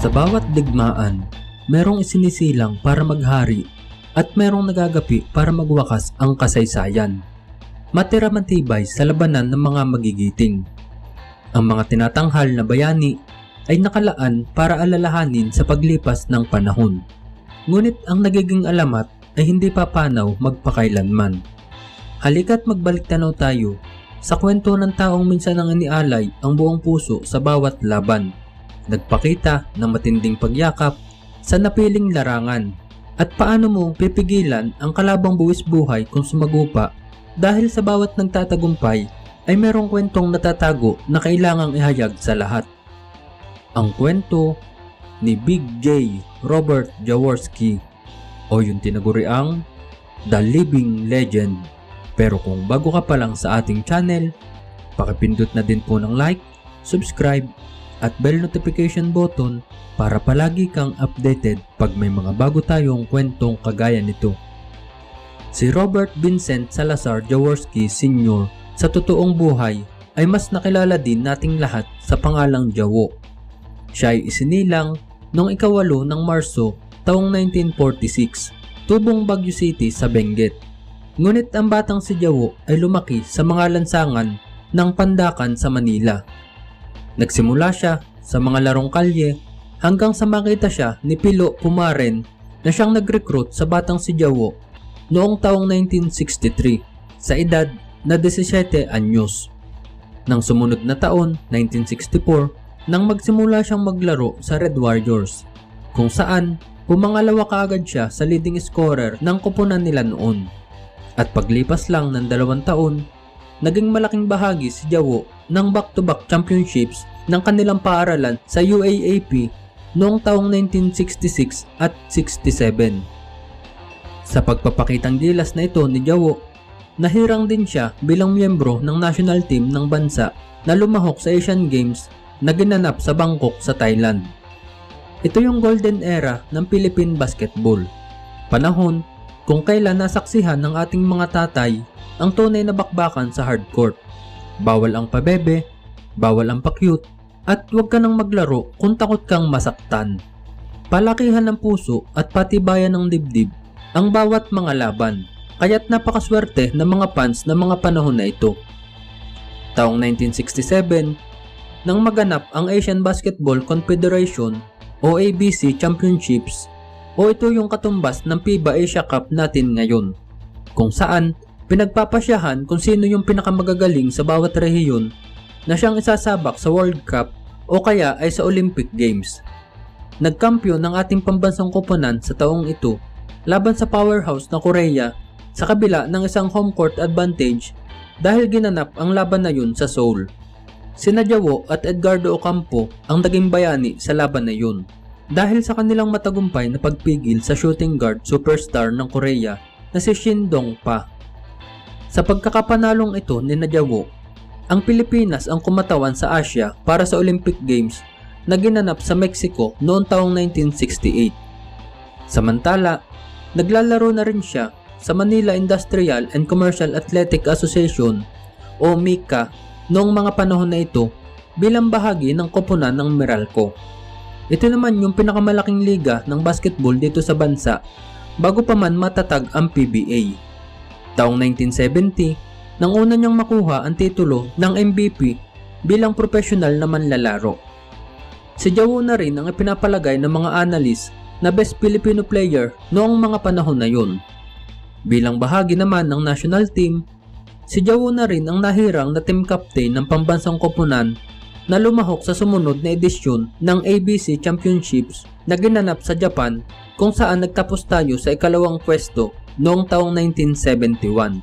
Sa bawat digmaan, merong isinisilang para maghari at merong nagagapi para magwakas ang kasaysayan. Matira matibay sa labanan ng mga magigiting. Ang mga tinatanghal na bayani ay nakalaan para alalahanin sa paglipas ng panahon. Ngunit ang nagiging alamat ay hindi papanaw magpakailanman. Halika't magbalik tanaw tayo sa kwento ng taong minsan ang inialay ang buong puso sa bawat laban. Nagpakita ng matinding pagyakap sa napiling larangan at paano mo pipigilan ang kalabang buwis buhay kung sumagupa dahil sa bawat nagtatagumpay ay merong kwentong natatago na kailangang ihayag sa lahat. Ang kwento ni Big J. Robert Jaworski o yung tinaguriang The Living Legend. Pero kung bago ka pa lang sa ating channel, pakipindot na din po ng like, subscribe, at bell notification button para palagi kang updated pag may mga bago tayong kwentong kagaya nito. Si Robert Vincent Salazar Jaworski Sr. sa totoong buhay ay mas nakilala din nating lahat sa pangalang Jawo. Siya ay isinilang noong ikawalo ng Marso taong 1946, tubong Baguio City sa Benguet. Ngunit ang batang si Jawo ay lumaki sa mga lansangan ng Pandakan sa Manila. Nagsimula siya sa mga larong kalye hanggang sa makita siya ni Pilo Pumaren na siyang nag-recruit sa batang si Jawo noong taong 1963 sa edad na 17 anyos. Nang sumunod na taon, 1964, nang magsimula siyang maglaro sa Red Warriors, kung saan pumangalawa kaagad siya sa leading scorer ng kupunan nila noon. At paglipas lang ng dalawang taon, naging malaking bahagi si Jawo ng back-to-back championships ng kanilang paaralan sa UAAP noong taong 1966 at 67. Sa pagpapakitang gilas na ito ni Jawo, nahirang din siya bilang miyembro ng national team ng bansa na lumahok sa Asian Games na ginanap sa Bangkok sa Thailand. Ito yung golden era ng Philippine basketball. Panahon kung kailan nasaksihan ng ating mga tatay ang tunay na bakbakan sa hardcourt. Bawal ang pabebe, bawal ang pakyut, at huwag ka nang maglaro kung takot kang masaktan. Palakihan ng puso at patibayan ng dibdib ang bawat mga laban, kaya't napakaswerte ng mga fans ng mga panahon na ito. Taong 1967, nang maganap ang Asian Basketball Confederation o ABC Championships o ito yung katumbas ng FIBA Asia Cup natin ngayon, kung saan pinagpapasyahan kung sino yung pinakamagagaling sa bawat rehiyon na siyang isasabak sa World Cup o kaya ay sa Olympic Games. Nagkampyon ng ating pambansang koponan sa taong ito laban sa powerhouse na Korea sa kabila ng isang home court advantage dahil ginanap ang laban na yun sa Seoul. Sina Jawo at Edgardo Ocampo ang naging bayani sa laban na yun dahil sa kanilang matagumpay na pagpigil sa shooting guard superstar ng Korea na si Shin Dong-pa. Sa pagkakapanalong ito ni Nadyawo, ang Pilipinas ang kumatawan sa Asia para sa Olympic Games na ginanap sa Mexico noong taong 1968. Samantala, Naglalaro na rin siya sa Manila Industrial and Commercial Athletic Association o MICA noong mga panahon na ito bilang bahagi ng koponan ng Meralco. Ito naman yung pinakamalaking liga ng basketball dito sa bansa bago pa man matatag ang PBA. Taong 1970, nang una niyang makuha ang titulo ng MVP bilang profesional na manlalaro. Si Jawo na rin ang ipinapalagay ng mga analyst na Best Filipino Player noong mga panahon na yun. Bilang bahagi naman ng national team, si Jawo na rin ang nahirang na team captain ng pambansang koponan na lumahok sa sumunod na edisyon ng ABC Championships na ginanap sa Japan kung saan nagtapos tayo sa ikalawang pwesto noong taong 1971.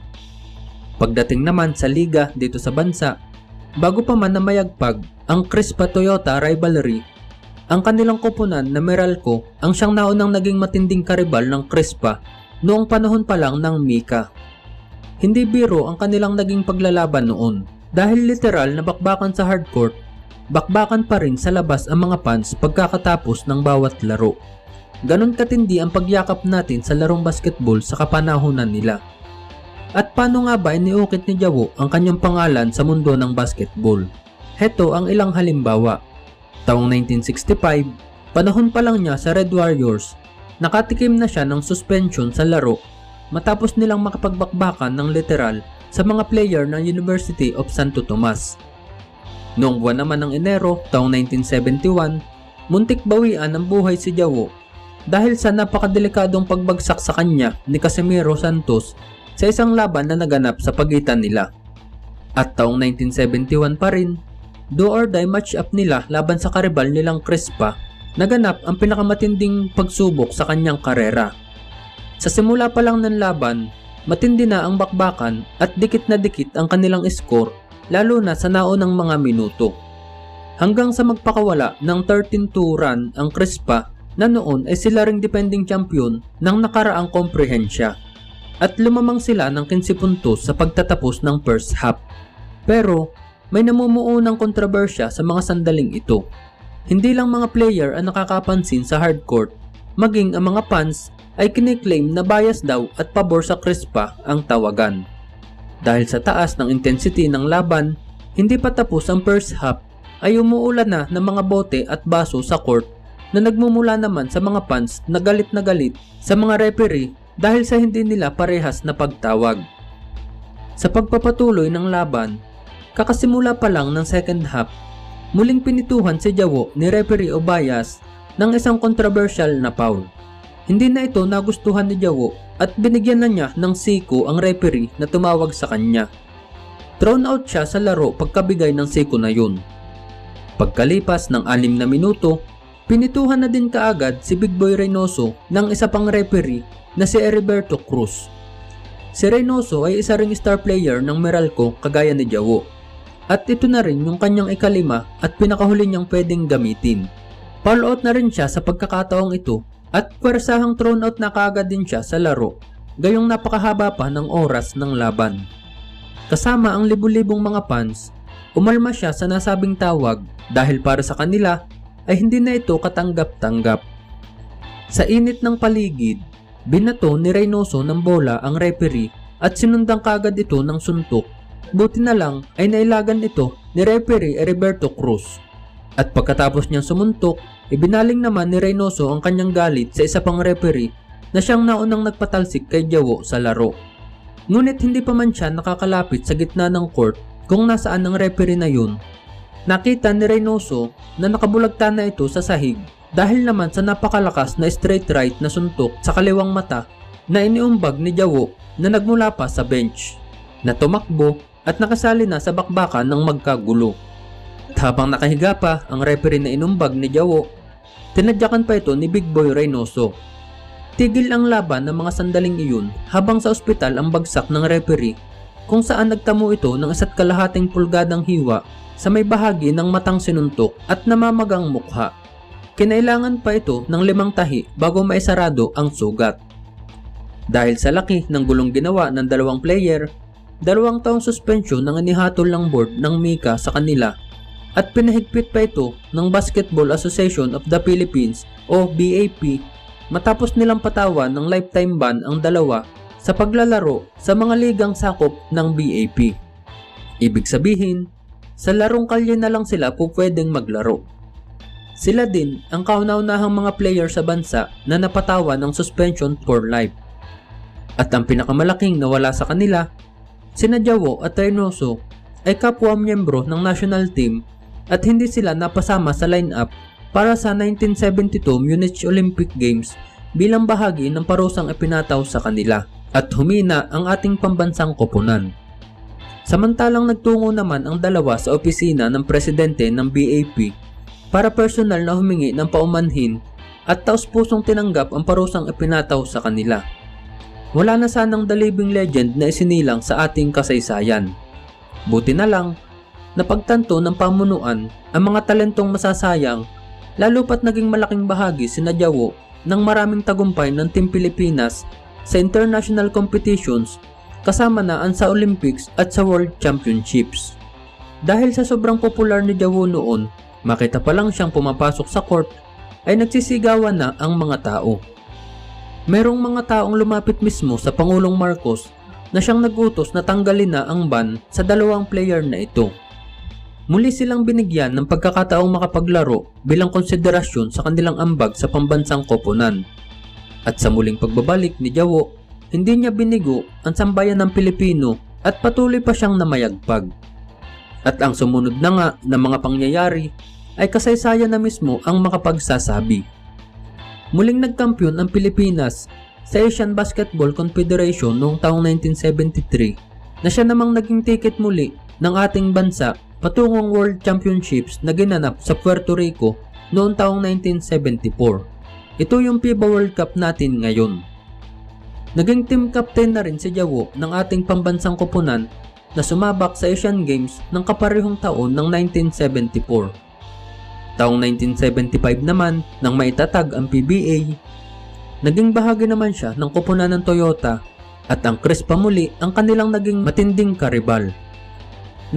Pagdating naman sa liga dito sa bansa, bago pa man na mayagpag ang Crispa Toyota rivalry ang kanilang koponan na Meralco ang siyang naunang naging matinding karibal ng Crispa noong panahon pa lang ng Mika. Hindi biro ang kanilang naging paglalaban noon dahil literal na bakbakan sa hardcourt, bakbakan pa rin sa labas ang mga fans pagkakatapos ng bawat laro. Ganon katindi ang pagyakap natin sa larong basketball sa kapanahonan nila. At paano nga ba iniukit ni Jawo ang kanyang pangalan sa mundo ng basketball? Heto ang ilang halimbawa. Taong 1965, Panahon pa lang niya sa Red Warriors, nakatikim na siya ng suspension sa laro matapos nilang makapagbakbakan ng literal sa mga player ng University of Santo Tomas. Noong buwan naman ng Enero taong 1971, muntik bawian ang buhay si Jawo dahil sa napakadelikadong pagbagsak sa kanya ni Casimiro Santos sa isang laban na naganap sa pagitan nila. At taong 1971 pa rin, do or die match-up nila laban sa karibal nilang Crispa, naganap ang pinakamatinding pagsubok sa kanyang karera. Sa simula pa lang ng laban, matindi na ang bakbakan at dikit na dikit ang kanilang score lalo na sa naunang mga minuto. Hanggang sa magpakawala ng 13-2 run ang Crispa na noon ay sila ring defending champion ng nakaraang komprehensya at lumamang sila ng 15 puntos sa pagtatapos ng first half. Pero may namumuo ng kontrobersya sa mga sandaling ito. Hindi lang mga player ang nakakapansin sa hardcourt, maging ang mga fans ay kiniklaim na bias daw at pabor sa Crispa ang tawagan. Dahil sa taas ng intensity ng laban, hindi pa tapos ang first half ay umuulan na ng mga bote at baso sa court na nagmumula naman sa mga fans na galit na galit sa mga referee dahil sa hindi nila parehas na pagtawag. Sa pagpapatuloy ng laban, kakasimula pa lang ng second half, muling pinituhan si Jawo ni referee Obayas ng isang controversial na foul. Hindi na ito nagustuhan ni Jawo at binigyan na niya ng siko ang referee na tumawag sa kanya. Thrown out siya sa laro pagkabigay ng siko na yun. Pagkalipas ng anim na minuto, pinituhan na din kaagad si Big Boy Reynoso ng isa pang referee na si Heriberto Cruz. Si Reynoso ay isa ring star player ng Meralco kagaya ni Jawo. At ito na rin yung kanyang ikalima at pinakahuli niyang pwedeng gamitin. Foul out na rin siya sa pagkakataong ito at pwersahang thrown out na kaagad din siya sa laro, gayong napakahaba pa ng oras ng laban. Kasama ang libu-libong mga fans, umalma siya sa nasabing tawag dahil para sa kanila ay hindi na ito katanggap-tanggap. Sa init ng paligid, binato ni Reynoso ng bola ang referee at sinundang kagad ito ng suntok. Buti na lang ay nailagan ito ni referee Heriberto Cruz. At pagkatapos niyang sumuntok, ibinaling naman ni Reynoso ang kanyang galit sa isa pang referee na siyang naunang nagpatalsik kay Jawo sa laro. Ngunit hindi pa man siya nakakalapit sa gitna ng court kung nasaan ang referee na yun. Nakita ni Reynoso na nakabulagta na ito sa sahig dahil naman sa napakalakas na straight right na suntok sa kaliwang mata na iniumbag ni Jawo na nagmula pa sa bench na tumakbo at nakasali na sa bakbakan ng magkagulo. Habang nakahiga pa ang referee na inumbag ni Jawo, tinadyakan pa ito ni Big Boy Reynoso. Tigil ang laban ng mga sandaling iyon habang sa ospital ang bagsak ng referee kung saan nagtamo ito ng isa't kalahating pulgadang hiwa sa may bahagi ng matang sinuntok at namamagang mukha. Kinailangan pa ito ng limang tahi bago maisarado ang sugat. Dahil sa laki ng gulong ginawa ng dalawang player, dalawang taong suspensyon ang inihatol ng board ng Mika sa kanila at pinahigpit pa ito ng Basketball Association of the Philippines o BAP matapos nilang patawan ng lifetime ban ang dalawa sa paglalaro sa mga ligang sakop ng BAP. Ibig sabihin, sa larong kalye na lang sila po pwedeng maglaro. Sila din ang kauna-unahang mga player sa bansa na napatawan ng suspension for life. At ang pinakamalaking nawala sa kanila Sina Jawo at Reynoso ay kapwa miyembro ng national team at hindi sila napasama sa lineup para sa 1972 Munich Olympic Games bilang bahagi ng parusang ipinataw sa kanila at humina ang ating pambansang koponan. Samantalang nagtungo naman ang dalawa sa opisina ng presidente ng BAP para personal na humingi ng paumanhin at taus-pusong tinanggap ang parusang ipinataw sa kanila. Wala na sanang the legend na isinilang sa ating kasaysayan. Buti na lang, napagtanto ng pamunuan ang mga talentong masasayang lalo pat naging malaking bahagi si Nadyawo ng maraming tagumpay ng Team Pilipinas sa international competitions kasama na ang sa Olympics at sa World Championships. Dahil sa sobrang popular ni Jawo noon, makita pa lang siyang pumapasok sa court ay nagsisigawan na ang mga tao. Merong mga taong lumapit mismo sa Pangulong Marcos na siyang nagutos na tanggalin na ang ban sa dalawang player na ito. Muli silang binigyan ng pagkakataong makapaglaro bilang konsiderasyon sa kanilang ambag sa pambansang koponan. At sa muling pagbabalik ni Jawo, hindi niya binigo ang sambayan ng Pilipino at patuloy pa siyang namayagpag. At ang sumunod na nga na mga pangyayari ay kasaysayan na mismo ang makapagsasabi. Muling nagkampiyon ang Pilipinas sa Asian Basketball Confederation noong taong 1973 na siya namang naging ticket muli ng ating bansa patungong World Championships na ginanap sa Puerto Rico noong taong 1974. Ito yung FIBA World Cup natin ngayon. Naging team captain na rin si Jawo ng ating pambansang koponan na sumabak sa Asian Games ng kaparehong taon ng 1974. Taong 1975 naman nang maitatag ang PBA, naging bahagi naman siya ng koponan ng Toyota at ang Chris Pamuli ang kanilang naging matinding karibal.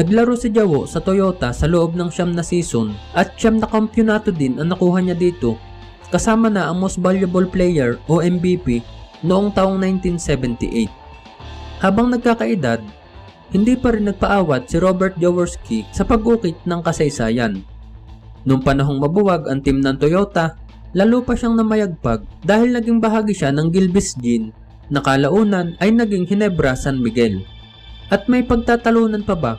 Naglaro si Jawo sa Toyota sa loob ng siyam na season at siyam na kampyonato din ang nakuha niya dito kasama na ang Most Valuable Player o MVP noong taong 1978. Habang nagkakaedad, hindi pa rin nagpaawat si Robert Jaworski sa pag-ukit ng kasaysayan. Noong panahong mabuwag ang team ng Toyota, lalo pa siyang namayagpag dahil naging bahagi siya ng Gilbis Gene na kalaunan ay naging Hinebra San Miguel. At may pagtatalunan pa ba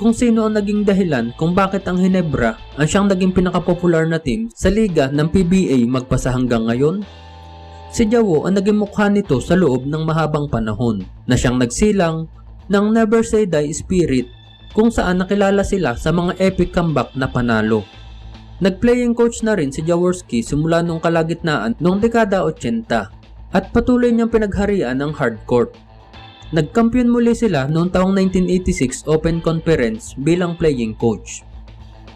kung sino ang naging dahilan kung bakit ang Hinebra ang siyang naging pinakapopular na team sa liga ng PBA magpasa hanggang ngayon? Si Jawo ang naging mukha nito sa loob ng mahabang panahon na siyang nagsilang ng Never Say Die Spirit kung saan nakilala sila sa mga epic comeback na panalo. Nag-playing coach na rin si Jaworski simula nung kalagitnaan noong dekada 80 at patuloy niyang pinagharian ang hardcourt. Nagkampiyon muli sila noong taong 1986 Open Conference bilang playing coach.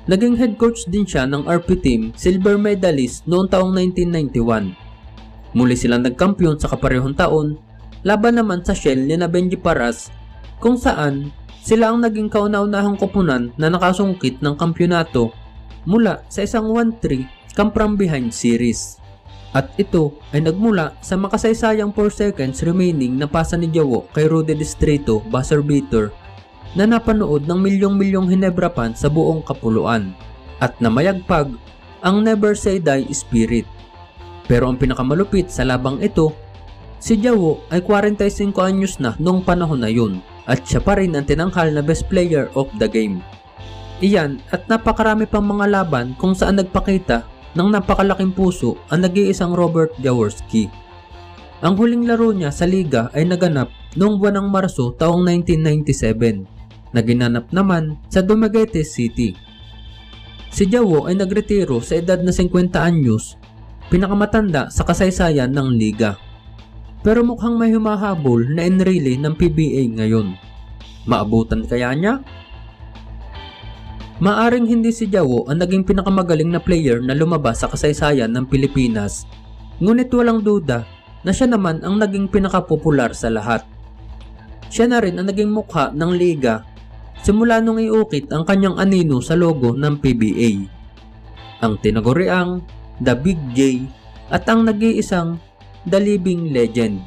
Naging head coach din siya ng RP team silver medalist noong taong 1991. Muli silang nagkampiyon sa kaparehong taon, laban naman sa Shell ni na Benji Paras kung saan sila ang naging kauna-unahang koponan na nakasungkit ng kampyonato mula sa isang 1-3 come from behind series. At ito ay nagmula sa makasaysayang 4 seconds remaining na pasa ni Jawo kay Rudy Distrito, buzzer beater, na napanood ng milyong-milyong Hinebra fan sa buong kapuluan at namayagpag ang Never Say Die Spirit. Pero ang pinakamalupit sa labang ito, si Jawo ay 45 anyos na noong panahon na yun at siya pa rin ang tinanghal na best player of the game. Iyan at napakarami pang mga laban kung saan nagpakita ng napakalaking puso ang nag-iisang Robert Jaworski. Ang huling laro niya sa liga ay naganap noong buwan ng Marso taong 1997 na ginanap naman sa Dumaguete City. Si Jawo ay nagretiro sa edad na 50 anyos, pinakamatanda sa kasaysayan ng liga. Pero mukhang may humahabol na enrile ng PBA ngayon. Maabutan kaya niya? Maaring hindi si Jawo ang naging pinakamagaling na player na lumabas sa kasaysayan ng Pilipinas, ngunit walang duda na siya naman ang naging pinakapopular sa lahat. Siya na rin ang naging mukha ng liga simula nung iukit ang kanyang anino sa logo ng PBA. Ang tinaguriang The Big J at ang nag-iisang The Living Legend.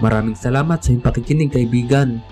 Maraming salamat sa iyong pakikinig kaibigan.